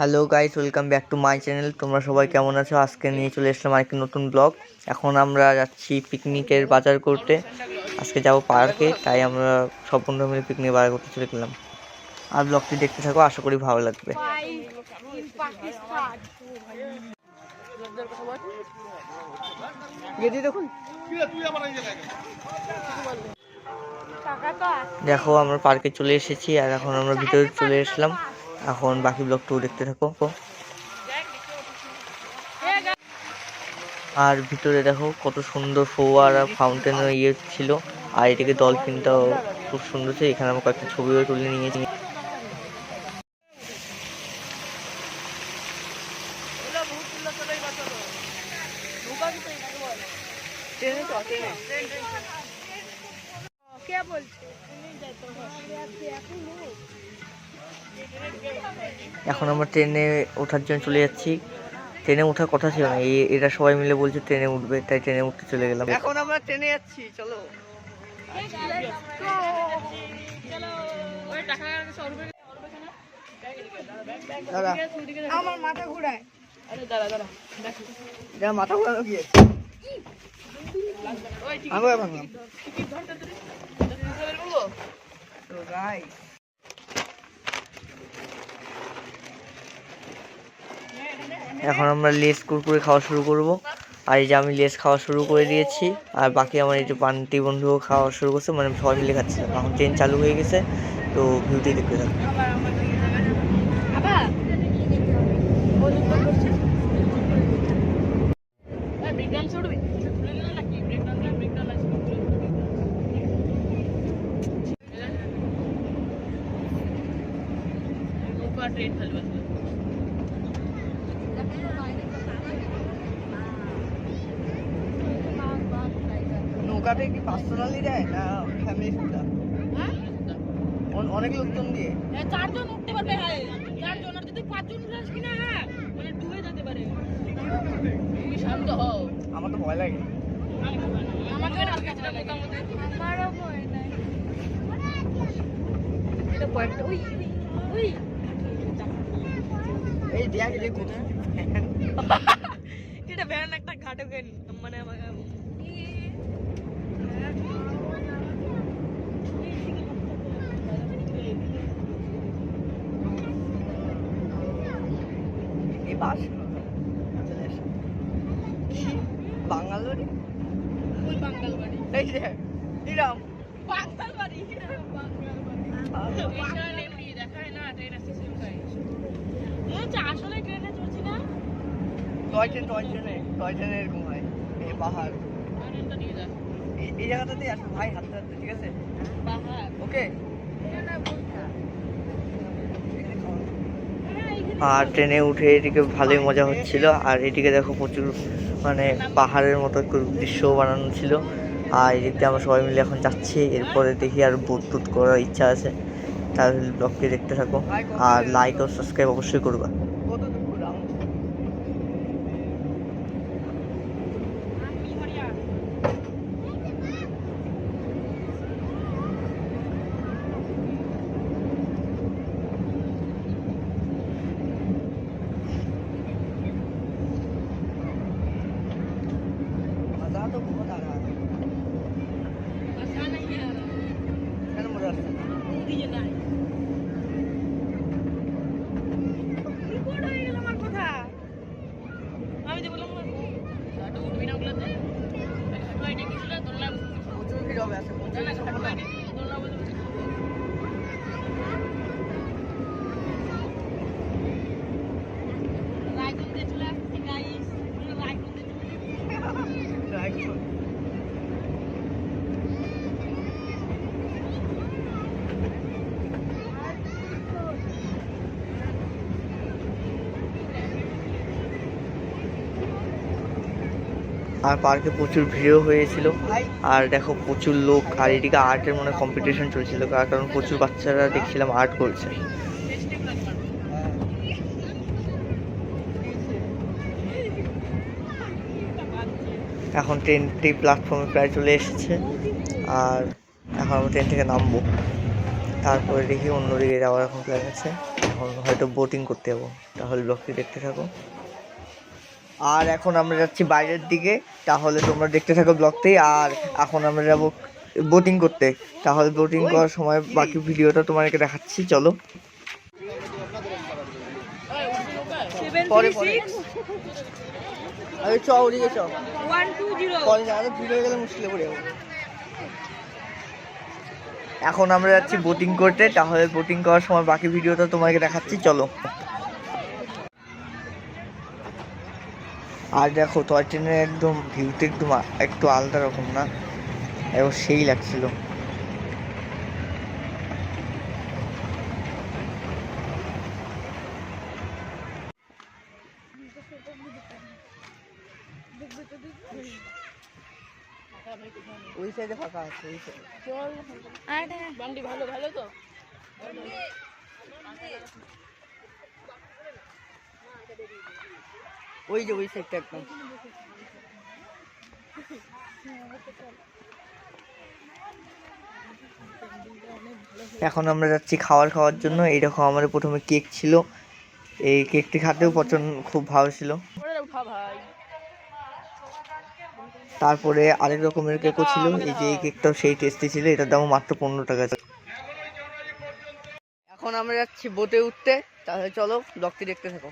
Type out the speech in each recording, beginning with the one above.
Hello guys welcome back to my channel তোমরা সবাই কেমন আছো? আজকে নিয়ে চলে এসলাম আরেকটি নতুন ব্লগ এখন আমরা যাচ্ছি পিকনিকের বাজার করতে। আজকে যাব পার্কে তাই আমরা সব বন্ধু মিলে পিকনিক বাজার করতে চলে গেলাম। আর ব্লগটি দেখতে থাকো, আশা করি ভালো লাগবে। দেখো, আমরা পার্কে চলে এসেছি, আর এখন আমরা ভিতরে চলে এসলাম এখন বাকি ব্লগটাও দেখতে থাকো আর ভিতরে দেখো কত সুন্দর ফোয়ারা ফাউন্টেন ইয়ে ছিল। আর এদিকে ডলফিনটাও খুব সুন্দর ছিল। এখানে আমরা কয়েকটা ছবিও তুলে নিয়েছি। এখন আমরা ট্রেনে ওঠার জন্য চলে যাচ্ছি। ট্রেনে ওঠার কথা ছিল না এরা সবাই মিলে বলছে ট্রেনে উঠবে তাই ট্রেনে উঠতে চলে গেলাম। এখন আমরা ট্রেনে যাচ্ছি চলো। আমার মাথা ঘুরায়। মাথা ঘোরানো ভাবলাম তো guys, এখন আমরা লেস কুরকুরে খাওয়া শুরু করব। আর এই যে আমি লেস খাওয়া শুরু করে দিয়েছি, আর বাকি আমার এই যে বান্টি বন্ধুও খাওয়া শুরু করছে মানে সবাই মিলে খাচ্ছে। এখন ট্রেন চালু হয়ে গেছে, তো ভিউটি দেখতে থাকো আবার নৌকাতে কি পার্সোনালি দেয় না ফ্যামিলি সুবিধা অনেক লোকজন দিয়ে? চারজন উঠতে পারবে হ্যাঁ। চারজন আর যদি পাঁচজন যাস কিনা হ্যাঁ মানে ডুবে যেতে পারে। তুমি শান্ত হও। আমার তো ভয় লাগে। আমাকে মোটামুটি আমারও ভয় নাই এটা ভয়টা ওই ওই। এই দেখ যে এটা ভ্যান একটা ঘাটে মানে বাস। বাঙালোরি বাঙ্গাল এই যে এমনি দেখায় না ট্রেন আসছে মনে হচ্ছে আসলে ট্রেনে চড়ছি না? টয় ট্রেন টয় ট্রেনে টয় ট্রেনে এরকম হয়। এই পাহাড়। নিয়ে এই- জায়গাটাতে আসো ভাই হাঁটতে হাঁটতে ঠিক আছে? ওকে? আর ট্রেনে উঠে এদিকে ভালোই মজা হচ্ছিল। আর এদিকে দেখো প্রচুর মানে পাহাড়ের মতো একটু দৃশ্য বানানো ছিল। আর এদিকে আমরা সবাই মিলে এখন যাচ্ছি। এরপরে দেখি আর বুট টুট করার ইচ্ছা আছে। তাহলে ব্লগটি দেখতে থাকো। আর লাইক ও সাবস্ক্রাইব অবশ্যই করবা। আর পার্কে প্রচুর ভিড়ও হয়েছিল। আর দেখো প্রচুর লোক, আর এদিকে আর্টের মনে কম্পিটিশন চলছিল, কার- কারণ প্রচুর বাচ্চারা দেখছিলাম আর্ট করছে। এখন ট্রেনটি প্ল্যাটফর্মে প্রায় চলে এসেছে, আর এখন আমরা ট্রেন থেকে নামবো। তারপরে দেখি অন্যদিকে যাওয়ার এখন প্ল্যান আছে। এখন হয়তো বোটিং করতে যাব। তাহলে ব্লগটি দেখতে থাকো। আর এখন আমরা যাচ্ছি বাইরের দিকে তাহলে তোমরা দেখতে থাকো ব্লগটি আর এখন আমরা যাব বোটিং করতে। তাহলে বোটিং করার সময় বাকি ভিডিওটা তোমাদেরকে দেখাচ্ছি চলো। পরে, থ্রি পরে। আরে চ ওদিকে চ ওয়ান টু জিরো কল গেলে মুশকিলে পড়ে যাব। এখন আমরা যাচ্ছি বোটিং করতে তাহলে বোটিং করার সময় বাকি ভিডিওটা তোমাকে দেখাচ্ছি চলো। আর দেখো টয় ট্রেনের একদম ভিউতে একদম একটু আলাদা রকম না? এবং সেই লাগছিল। ওই সাইডে ফাঁকা আছে ওই সাইডে চল ভালো ভালো তো? ওই যে ওই সাইডটা একদম। এখন আমরা যাচ্ছি খাবার খাওয়ার জন্য। এই দেখো আমাদের প্রথমে কেক ছিল। এই কেকটি খেতেও পছন্দ খুব ভালো ছিল। তারপরে আরেক রকমের কেকও ছিল। এই যে এই কেকটাও সেই টেস্টি ছিল। এটার দামও মাত্র পনেরো টাকা এখন আমরা যাচ্ছি বোটে উঠতে। তাহলে চলো ব্লগটি দেখতে থাকো।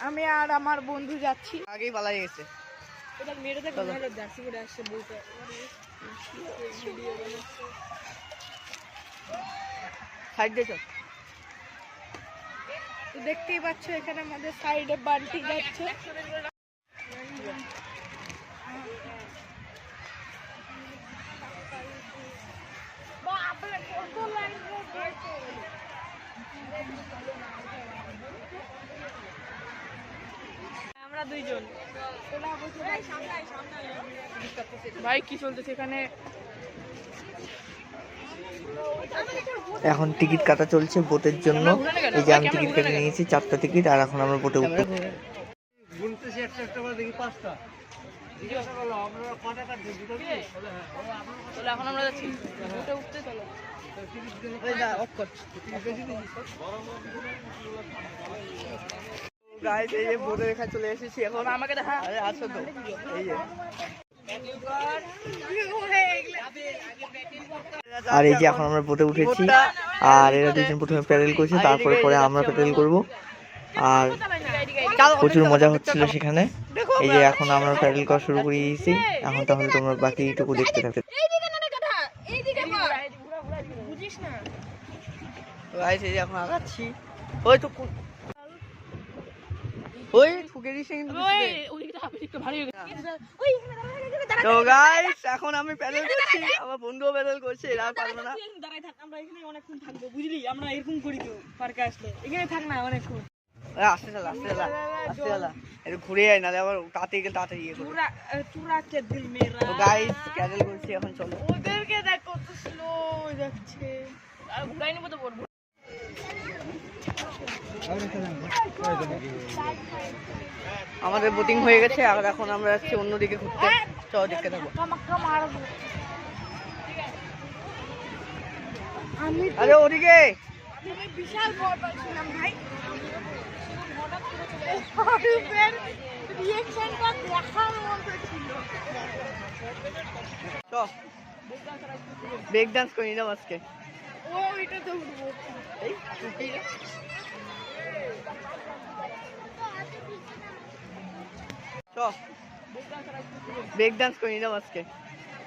আমি আর আমার বন্ধু যাচ্ছি। আগেই পালাই গেছে। দেখতেই পাচ্ছ এখানে আমাদের সাইডে বান্টি যাচ্ছে আমরা দুইজন। ভাই কি চলতেছে এখানে? এখন টিকিট কাটা চলছে বোটের জন্য। এই যে আমি টিকিট কেটে নিয়েছি চারটা টিকিট আর এখন আমরা বোটে উঠবো। এখন আমরা যাচ্ছি। উঠে উঠতে চলো। গাইস এই যে চলে এসেছি এখন। আমাকে দেখা আরে আসো তো? এই যে। আর এই যে এখন আমরা বোটে উঠেছি। আর এরা দুজন প্রথমে প্যাডেল করছে তারপরে পরে আমরা প্যাডেল করব। আর প্রচুর মজা হচ্ছিল সেখানে। এই যে এখন আমরা প্যাডেল করা শুরু করে দিয়েছি এখন তাহলে তোমরা বাকিটুকু দেখতে থাকো। বুঝিস না গাইস এই যে এখন আগাচ্ছি। ওই তো ওই ভারী হয়ে গেছে তো গাইস এখন আমি প্যাডেল করছি আমার বন্ধুও প্যাডেল করছে এরা আর পারবে না। দাঁড়াই থাক আমরা এখানে অনেকক্ষণ থাকব বুঝলি? আমরা এরকম করি তো পার্কে আসলে। এখানে থাক না অনেকক্ষণ। আস্তে চালা আস্তে চালা আস্তে চালা। একটু ঘুরে আয় নাহলে আবার তাড়াতাড়ি গেলে তাড়াতাড়ি ইয়ে করবে। তোরা তোরা কে দিল মেরা তো গাইস প্যাডেল করছি এখন চলো। ওদেরকে দেখ কত স্লো যাচ্ছে। ঘুরাই নিবো তো পড়ব আমাদের বোটিং হয়ে গেছে আর এখন আমরা যাচ্ছি অন্যদিকে ঘুরতে। চলো দেখতে থাকো। কামাক্কা মারবো আমি আরে ওদিকে আমি বিশাল ভয় পাচ্ছিলাম ভাই রিয়েকশনটা দেখার মতো ছিল চ। ব্রেক ডান্স করে নিলাম আজকে।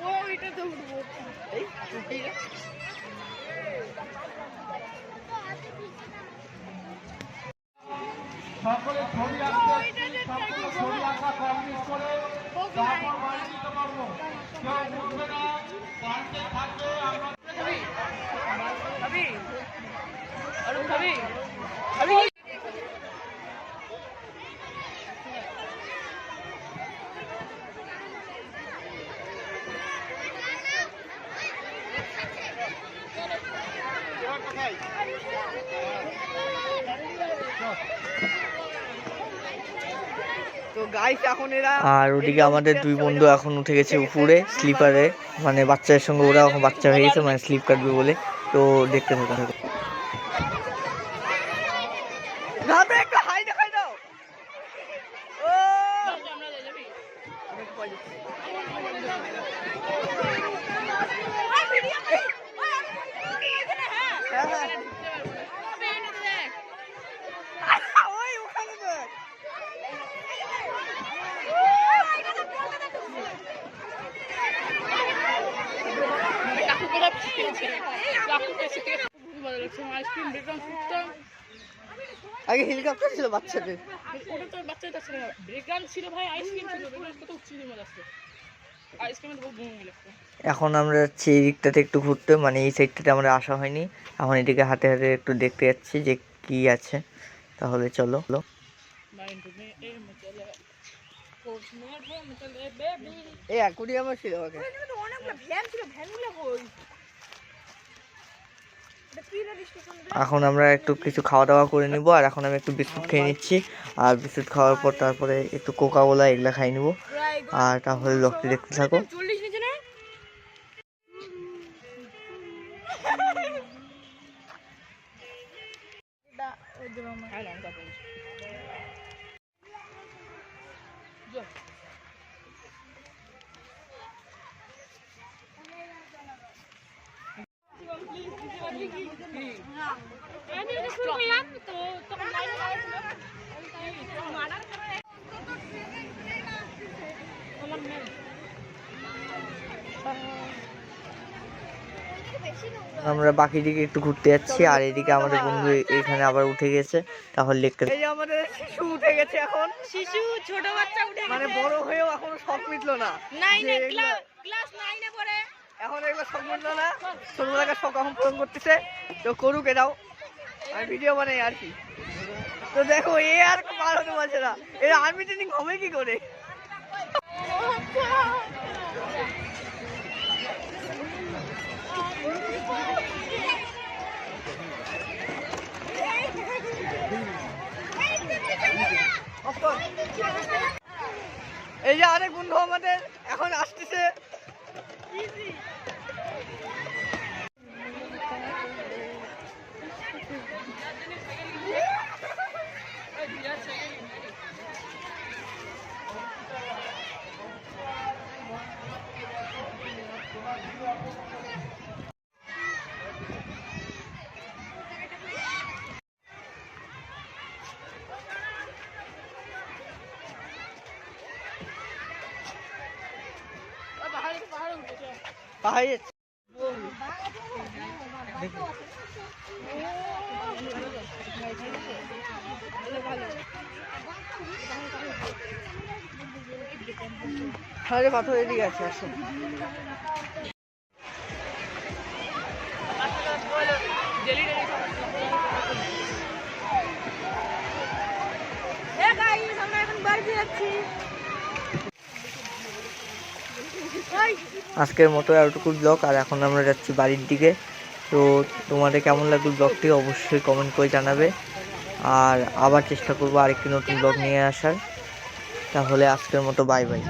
ও ওইটা তো উঠবো। এই টুপি চ ব্রেক ডান্স করে নিলাম আজকে ও ওইটা তো উঠবো এই টুপি খাবি আরও খাবি খাবি তো গাইস এখন এরা আর ওদিকে আমাদের দুই বন্ধু এখন উঠে গেছে উপরে স্লিপারে মানে বাচ্চাদের সঙ্গে ওরা এখন বাচ্চা হয়ে গেছে মানে স্লিপ কাটবে বলে। তো দেখতে থাকো থাকো দাদা একটু হাই দেখাই দাও ও আমরা যাবি হ্যাঁ হ্যাঁ ওই ওখানে দেখ কাকু কোথা পেয়েছে কাকু পেয়েছে খুব ভালো লাগছে আইসক্রিম বেকগ্রাউন্ড ফুটটা আগে হেলিকপ্টার ছিল বাচ্চাদের। এখন আমরা যাচ্ছি এই দিকটাতে একটু ঘুরতে মানে এই সাইডটাতে আমরা আসা হয়নি। এখন এদিকে হাতে হাতে একটু দেখতে যাচ্ছি যে কি আছে। তাহলে চলো। এ অ্যাকুরিয়ামও ছিল ওকে অনেকগুলো ভ্যান ছিল ভ্যানগুলো কই এখন আমরা একটু কিছু খাওয়া দাওয়া করে নিব, আর এখন আমি একটু বিস্কুট খেয়ে নিচ্ছি। আর বিস্কুট খাওয়ার পর তারপরে একটু কোকা কোলা এগুলো খাই নিব। আর তাহলে লোকটি দেখতে থাকো। আমি তো শুরু তো তখন লাইন আমার মেয়ে। আমরা বাকি দিকে একটু ঘুরতে যাচ্ছি আর এদিকে আমাদের বন্ধু এখানে আবার উঠে গেছে তাহলে এই আমাদের শিশু উঠে গেছে এখন। শিশু ছোট বাচ্চা উঠে মানে বড় হয়েও এখনও শখ মিটলো না। ক্লাস পড়ে। এখন এগুলো শখ মিটলো না। ছোটবেলাকার শখ এখন পূরণ করতেছে। তো করুক এটাও। আমি ভিডিও বানাই আর কি। তো দেখো, এ আর পার হতে পারছে না। এর আর্মি ট্রেনিং হবে কি করে? এই যে আরেক বন্ধু আমাদের, এখন আসতেছে পাহাড়ে পাহাড়ে। আরে পাথর এদিকে আছে আসো এখন বাড়ি যাচ্ছি আজকের মতো এতটুকু ব্লগ, আর এখন আমরা যাচ্ছি বাড়ির দিকে। তো তোমাদের কেমন লাগল ব্লগটি অবশ্যই কমেন্ট করে জানাবে। আর আবার চেষ্টা করব আরেকটি নতুন ব্লগ নিয়ে আসার। তাহলে আজকের মতো বাই বাই